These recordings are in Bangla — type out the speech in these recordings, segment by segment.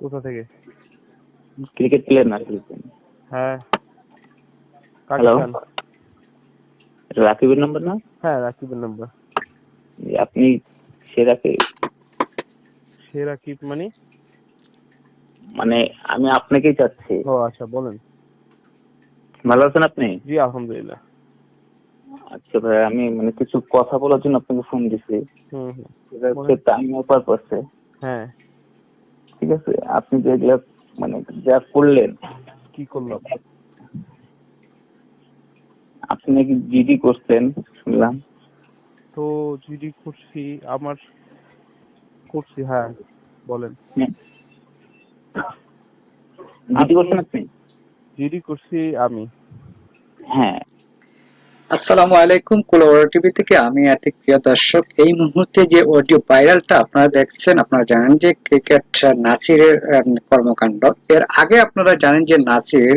কোথা থেকে? ক্রিকেট প্লেয়ার না হ্যাঁ। হ্যালো রাকিবের নাম্বার না? হ্যাঁ রাকিবের নাম্বার আপনি সে রাকিব সে রাকিব মানে? মানে আমি আপনাকেই চাচ্ছি। ও আচ্ছা বলেন। ভালো আছেন আপনি? জি আলহামদুলিল্লাহ। আচ্ছা ভাই আমি মানে কিছু কথা বলার জন্য আপনাকে ফোন দিছি। হুম হুম। হ্যাঁ। ঠিক আছে? আপনি যেগুলা মানে যা করলেন কি করলাম আপনি নাকি জিডি করছেন শুনলাম। তো জিডি করছি আমার করছি হ্যাঁ বলেন। জিডি করছেন আপনি? জিডি করছি আমি। হ্যাঁ। আসসালামু আলাইকুম কুলাওয়ার টিভি থেকে আমি আতিক প্রিয় দর্শক। এই মুহূর্তে যে অডিও ভাইরালটা আপনারা দেখছেন, আপনারা জানেন যে ক্রিকেট নাসিরের কর্মকাণ্ড। এর আগে আপনারা জানেন যে নাসির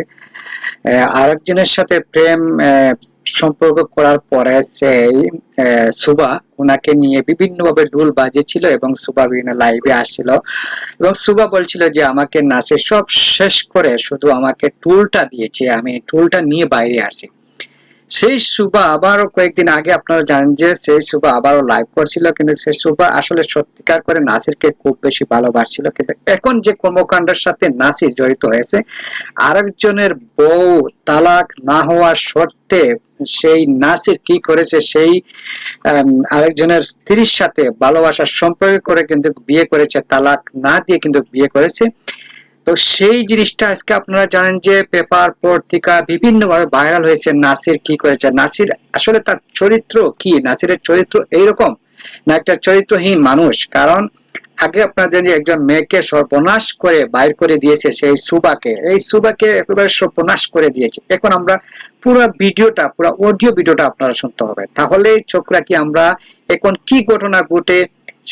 আরেকজনের সাথে প্রেম সম্পর্ক করার পরে সেই সুবা ওনাকে নিয়ে বিভিন্ন বিভিন্নভাবে ডুল বাজেছিল এবং সুবা বিভিন্ন লাইভে আসছিল। এবং সুবা বলছিল যে, আমাকে নাচে সব শেষ করে শুধু আমাকে টুলটা দিয়েছে, আমি টুলটা নিয়ে বাইরে আসি। সেই সুবা আবারও কয়েকদিন আগে আপনারা জানেন যে সেই সুবা আবারও লাইভ করছিল, কিন্তু সেই সুবা আসলে সত্যিকার করে নাসিরকে খুব বেশি ভালোবাসছিল। কিন্তু এখন যে কর্মকাণ্ডের সাথে নাসির জড়িত হয়েছে, আরেকজনের বউ তালাক না হওয়ার শর্তে সেই নাসির কি করেছে, সেই আরেকজনের স্ত্রীর সাথে ভালোবাসার সম্পর্ক করে কিন্তু বিয়ে করেছে, তালাক না দিয়ে কিন্তু বিয়ে করেছে। তো সেই জিনিসটা আজকে আপনারা জানেন যে পেপার পত্রিকা বিভিন্ন ভাবে ভাইরাল হয়েছে। নাসির কি করেছে? নাসির আসলে তার চরিত্র কি? নাসিরের চরিত্র এইরকম না একটা চরিত্রহীন মানুষ। কারণ আগে যে একজন মেয়েকে সর্বনাশ করে বাইর করে দিয়েছে সেই সুবাকে। এই সুবাকে একেবারে সর্বনাশ করে দিয়েছে। এখন আমরা পুরো ভিডিওটা, পুরো অডিও ভিডিওটা আপনারা শুনতে হবে। তাহলে চোখ রাখি আমরা এখন কি ঘটনা ঘটে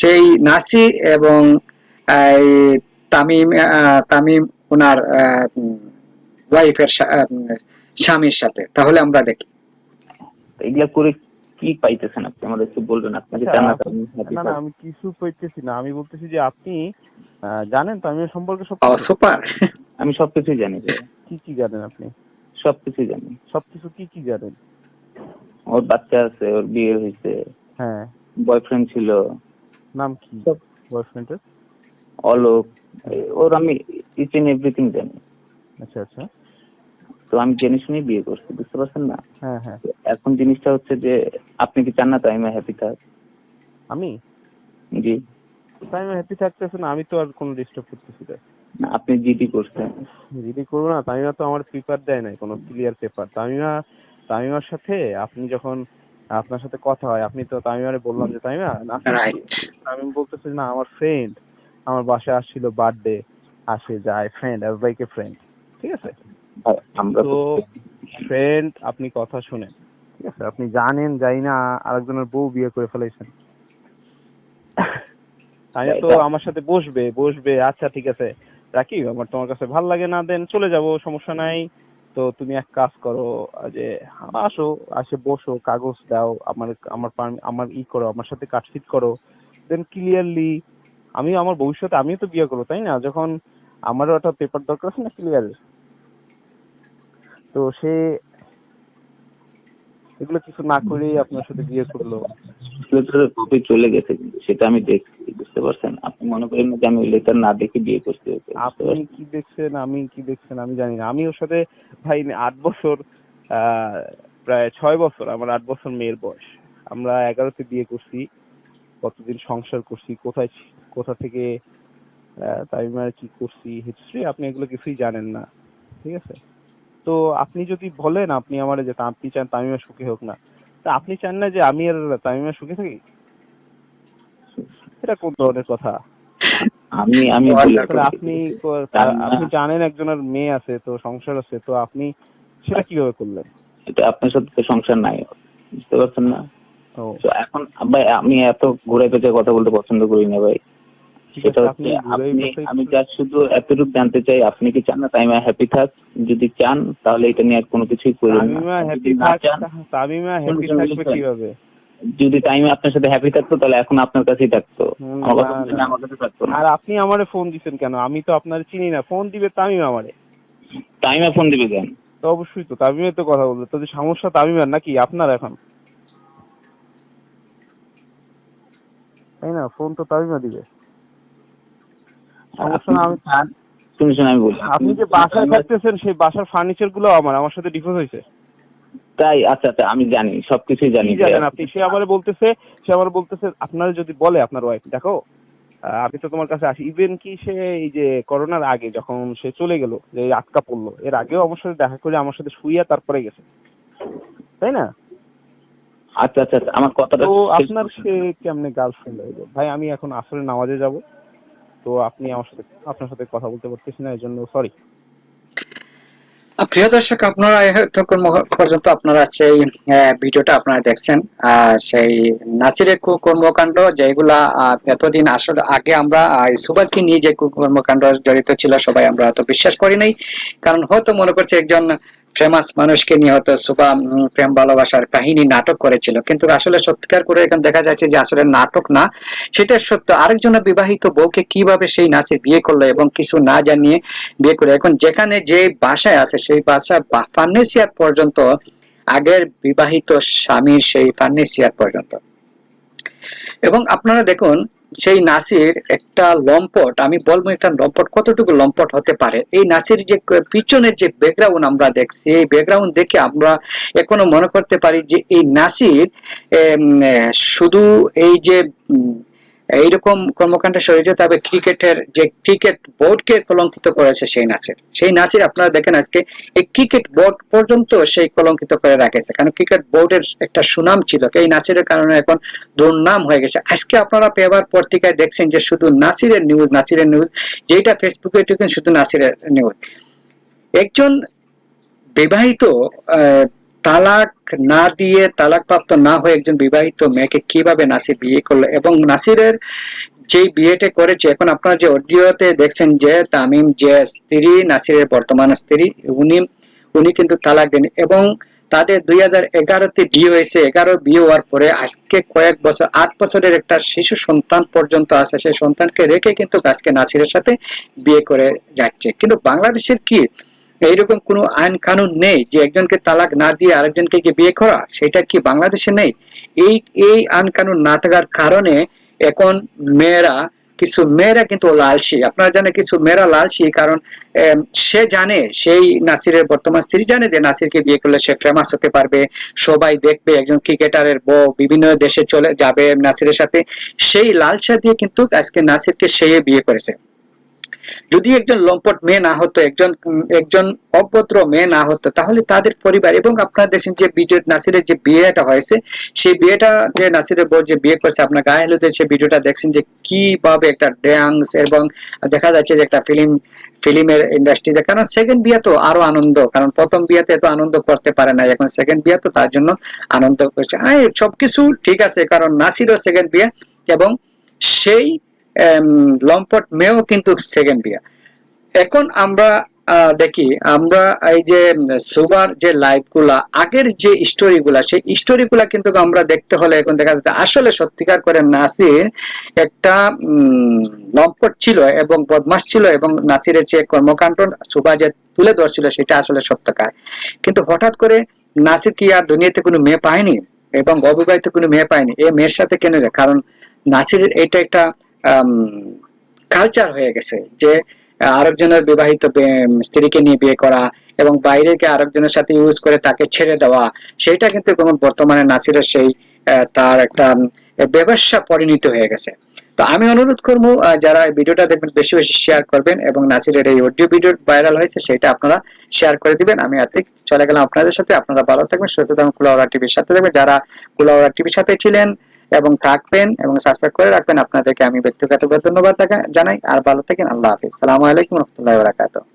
সেই নাসির এবং তামিম আহ, তামিম ওনার ওয়াইফের স্বামীর সাথে। তাহলে আমরা দেখি। এগুলা করে কি পাইতেছেন আপনি? আমাদের একটু বলবেন আপনাকে না না আমি কিছু কইতেছি না। আমি বলতেছি যে আপনি জানেন তো আমি সম্পর্কে সব সুপার। আমি সবকিছুই জানি। কি কি জানেন আপনি? সবকিছুই জানি। সবকিছু কি কি জানেন? ওর বাচ্চা আছে ওর বিয়ে হয়েছে। হ্যাঁ। বয়ফ্রেন্ড ছিল। নাম কি? সব। বয়ফ্রেন্ডের অলোক ওর আমি ইচ এন্ড এভরিথিং জানি। আচ্ছা আচ্ছা। তো আমি জেনে শুনে বিয়ে করছি বুঝতে পারছেন না? হ্যাঁ হ্যাঁ। এখন জিনিসটা হচ্ছে যে আপনি কি চান না তাই আমি হ্যাপি থাক? আমি? জি। তাই আমি হ্যাপি থাকতেছি না আমি তো আর কোনো ডিস্টার্ব করতেছি না। আপনি জিডি করছেন। যদি করব না তামিমা তো আমার পেপার দেয় নাই কোনো ক্লিয়ার পেপার তামিমা তামিমার সাথে আপনি যখন আপনার সাথে কথা হয় আপনি তো তামিমারে বললাম যে তামিমা না রাইট তামিম বলতেছে না আমার ফ্রেন্ড আমার বাসায় আসছিল বার্থডে আসে যায় ফ্রেন্ড এভরিবাইকে ফ্রেন্ড ঠিক আছে? আমরা তো ফ্রেন্ড আপনি কথা শুনেন ঠিক আছে? আপনি জানেন যাই না আরেকজনের বউ বিয়ে করে ফেলাইছেন আমি তো আমার সাথে বসবে বসবে আচ্ছা ঠিক আছে। রাখি আমার তোমার কাছে ভালো লাগে না দেন চলে যাব সমস্যা নাই। তো তুমি এক কাজ করো যে আসো আসে বসো কাগজ দাও আমার আমার আমার ই করো আমার সাথে কাটফিট করো। দেন ক্লিয়ারলি আমি আমার ভবিষ্যতে আমিও তো বিয়ে করব তাই না? যখন আমারও একটা পেপার দরকার আছে না ক্লিয়ার তো সে এগুলো কিছু না করেই আপনার সাথে বিয়ে করল। কপি চলে গেছে কিন্তু সেটা আমি দেখছি বুঝতে পারছেন? আপনি মনে করেন না যে আমি লেটার না দেখে বিয়ে ওকে, আপনি কি দেখছেন আমি কি দেখছেন আমি জানি না। আমি ওর সাথে ভাই আট বছর আহ, প্রায় ছয় বছর আমার আট বছর মেয়ের বয়স। আমরা এগারোতে বিয়ে করছি। কতদিন সংসার করছি কোথায় কোথা থেকে আহ, তামিমার কি করছি হিস্ট্রি আপনি এগুলো কিছুই জানেন না ঠিক আছে? তো আপনি যদি বলেন আপনি আমার যে আপনি চান তামিমা সুখী হোক না তা আপনি চান না যে আমি আর তামিমা সুখী থাকি? এটা কোন ধরনের কথা? আমি আমি আপনি আপনি জানেন একজনের মেয়ে আছে তো সংসার আছে তো আপনি সেটা কীভাবে করলেন? এটা আপনার সাথে তো সংসার নাই বুঝতে পারছেন না? তো এখন ভাই আমি এত ঘুরে পেঁচে কথা বলতে পছন্দ করি না ভাই। সেটা হচ্ছে আপনি আমি যা শুধু এতটুকু জানতে চাই আপনি কি চান না তাই আমি হ্যাপি থাক? যদি চান তাহলে এটা নিয়ে আর কোনো কিছুই করবেন না। তামিমা হ্যাপি যদি তামিমা থাকবে কীভাবে? টাইমে আপনার সাথে হ্যাপি থাকতো তাহলে এখন আপনার কাছেই থাকতো। আমার কথা আমার কাছে থাকতো আর আপনি আমারে ফোন দিছেন কেন? আমি তো আপনার চিনি না। ফোন দিবে তামিম আমারে। টাইমে ফোন দিবে কেন? তো অবশ্যই তো তামিমের তো কথা বলবে। তো যে সমস্যা তামিমের নাকি আপনার এখন? তাই না? ফোন তো তামিমা দিবে? সমস্যা না আমি শুনে শুনে আমি বলি আপনি যে বাসায় থাকতেছেন সেই বাসার ফার্নিচারগুলো আমার আমার সাথে ডিভোর্স হয়েছে। তাই? আচ্ছা আচ্ছা আমি জানি সবকিছুই জানি জানেন আপনি? সে আমার বলতেছে সে আমার বলতেছে আপনারা যদি বলে আপনার ওয়াইফ দেখো আমি তো তোমার কাছে আসি। ইভেন কি সে এই যে করোনার আগে যখন সে চলে গেল যে আটকা পড়ল এর আগেও আমার সাথে দেখা করে আমার সাথে শুইয়া তারপরে গেছে। তাই না? আচ্ছা আচ্ছা আচ্ছা, আমার কথাটা তো আপনার সে কেমনে গার্লফ্রেন্ড ভাই আমি এখন আসলে নামাজে যাব তো আপনি আমার সাথে আপনার সাথে কথা বলতে পারতেছি না এই জন্য সরি প্রিয় দর্শক আপনারা এতক্ষণ পর্যন্ত আপনারা সেই ভিডিওটা আপনারা দেখছেন আর সেই নাসিরের কু- কর্মকাণ্ড যেগুলা এতদিন আসলে আগে আমরা সুবাদকে নিয়ে যে কু- কর্মকাণ্ড জড়িত ছিল সবাই আমরা তো বিশ্বাস করি নাই। কারণ হয়তো মনে করছে একজন ফেমাস মানুষকে নিয়ে হয়তো উম, প্রেম ভালোবাসার কাহিনী নাটক করেছিল। কিন্তু আসলে সত্যিকার করে এখন দেখা যাচ্ছে যে আসলে নাটক না সেটা সত্য। আরেকজনের বিবাহিত বউকে কীভাবে সেই নাসির বিয়ে করল এবং কিছু না জানিয়ে বিয়ে করে এখন যেখানে যে বাসায় আছে সেই বাসা ফার্নেসিয়ার পর্যন্ত আগের বিবাহিত স্বামীর সেই ফার্নেসিয়ার পর্যন্ত। এবং আপনারা দেখুন সেই নাসির একটা লম্পট, আমি বলব একটা লম্পট, কতটুকু লম্পট হতে পারে? এই নাসির যে পিছনের যে ব্যাকগ্রাউন্ড আমরা দেখছি, এই ব্যাকগ্রাউন্ড দেখে আমরা এখনও মনে করতে পারি যে এই নাসির শুধু এই যে এইরকম কর্মকাণ্ডে জড়িত তবে ক্রিকেটের যে ক্রিকেট বোর্ডকে কলঙ্কিত করেছে সেই নাসির। সেই নাসির আপনারা দেখেন আজকে এই ক্রিকেট বোর্ড পর্যন্ত সেই কলঙ্কিত করে রাখেছে। কারণ ক্রিকেট বোর্ডের একটা সুনাম ছিল এই নাসিরের কারণে এখন দুর্নাম হয়ে গেছে। আজকে আপনারা পেপার পত্রিকায় দেখছেন যে শুধু নাসিরের নিউজ নাসিরের নিউজ যেটা ফেসবুকে শুধু নাসিরের নিউজ একজন বিবাহিত আহ, তালাক না দিয়ে তালাক প্রাপ্ত না হয়ে একজন বিবাহিত মেয়েকে কীভাবে নাসির বিয়ে করল? এবং নাসিরের যে বিয়েটা করেছে, এখন আপনারা যে অডিওতে দেখছেন যে তামিম যে স্ত্রী, নাসিরের বর্তমান স্ত্রী, উনি উনি কিন্তু তালাক দেন এবং তাদের দুই হাজার এগারোতে বিয়ে হয়েছে। এগারো বিয়ে হওয়ার পরে আজকে কয়েক বছর, আট বছরের একটা শিশু সন্তান পর্যন্ত আছে। সেই সন্তানকে রেখে কিন্তু আজকে নাসিরের সাথে বিয়ে করে যাচ্ছে। কিন্তু বাংলাদেশের কি এইরকম কোনো আইন কানুন নেই যে একজনকে তালাক না দিয়ে আরেকজনকে গিয়ে বিয়ে করা, সেটা কি বাংলাদেশে নেই? এই এই আইন কানুন না থাকার কারণে এখন মেয়েরা, কিছু মেয়েরা কিন্তু লালসি। আপনারা জানেন কিছু মেয়েরা লালসি, কারণ সে জানে, সেই নাসিরের বর্তমান স্ত্রী জানে যে নাসিরকে বিয়ে করলে সে ফেমাস হতে পারবে, সবাই দেখবে, একজন ক্রিকেটারের বউ, বিভিন্ন দেশে চলে যাবে নাসিরের সাথে। সেই লালসা দিয়ে কিন্তু আজকে নাসিরকে সে বিয়ে করেছে। যদি একজন লম্পট মেয়ে না হতো, একজন একজন অভদ্র মেয়ে না হতো, তাহলে তাদের পরিবার এবং আপনারা দেখছেন যে ভিডিও নাসিরের যে বিয়েটা হয়েছে, সেই বিয়েটা যে নাসিরের বউ যে বিয়ে করছে, আপনার গায়ে হলুদের সেই ভিডিওটা দেখছেন যে কীভাবে একটা ড্যান্স এবং দেখা যাচ্ছে যে একটা ফিল্ম, ফিল্মের ইন্ডাস্ট্রিতে কারণ সেকেন্ড বিয়ে তো আরও আনন্দ, কারণ প্রথম বিয়েতে তো আনন্দ করতে পারে না, এখন সেকেন্ড বিয়ে তো তার জন্য আনন্দ করছে। হ্যাঁ সবকিছু ঠিক আছে, কারণ নাসিরও সেকেন্ড বিয়ে এবং সেই লম্পট মেয়েও কিন্তু সেকেন্ড বিয়ে। এখন আমরা দেখি, আমরা এই যে সুবার যে লাইভগুলা আগের যে স্টোরি গুলা সেই স্টোরি গুলা কিন্তু আমরা দেখতে হলে এখন দেখা যাচ্ছে আসলে সত্যিকার করে নাসির একটা লম্পট ছিল এবং বদমাস ছিল এবং নাসিরের যে কর্মকাণ্ড সুবা যে তুলে ধরছিল, সেটা আসলে সত্যকার। কিন্তু হঠাৎ করে নাসির কি আর দুনিয়াতে কোনো মেয়ে পায়নি? এবং অবিবাহিত কোনো মেয়ে পায়নি? এই মেয়ের সাথে কেন যায়? কারণ নাসির এটা একটা কালচার হয়ে গেছে যে আরেকজনের বিবাহিত স্ত্রীকে নিয়ে বিয়ে করা এবং বাইরেকে আরেকজনের সাথে ইউজ করে তাকে ছেড়ে দেওয়া সেটা কিন্তু এখন বর্তমানে নাসিরের সেই তার একটা ব্যবসা পরিণত হয়ে গেছে। তো আমি অনুরোধ করব যারা ভিডিওটা দেখবেন, বেশি বেশি শেয়ার করবেন এবং নাসিরের এই অডিও ভিডিও ভাইরাল হয়েছে, সেটা আপনারা শেয়ার করে দিবেন। আমি আর্থিক চলে গেলাম আপনাদের সাথে। আপনারা ভালো থাকবেন, সুস্থ থাকবেন। কুলাওড়া টিভির সাথে থাকবেন। যারা কুলাওড়া টিভির সাথে ছিলেন এবং থাকবেন এবং সাবস্ক্রাইব করে রাখবেন। আপনাদেরকে আমি ব্যক্তিগত ধন্যবাদ জানাই। আর ভালো থাকেন। আল্লাহ হাফিজ। সালামু আলাইকুম রহমতুল্লাহ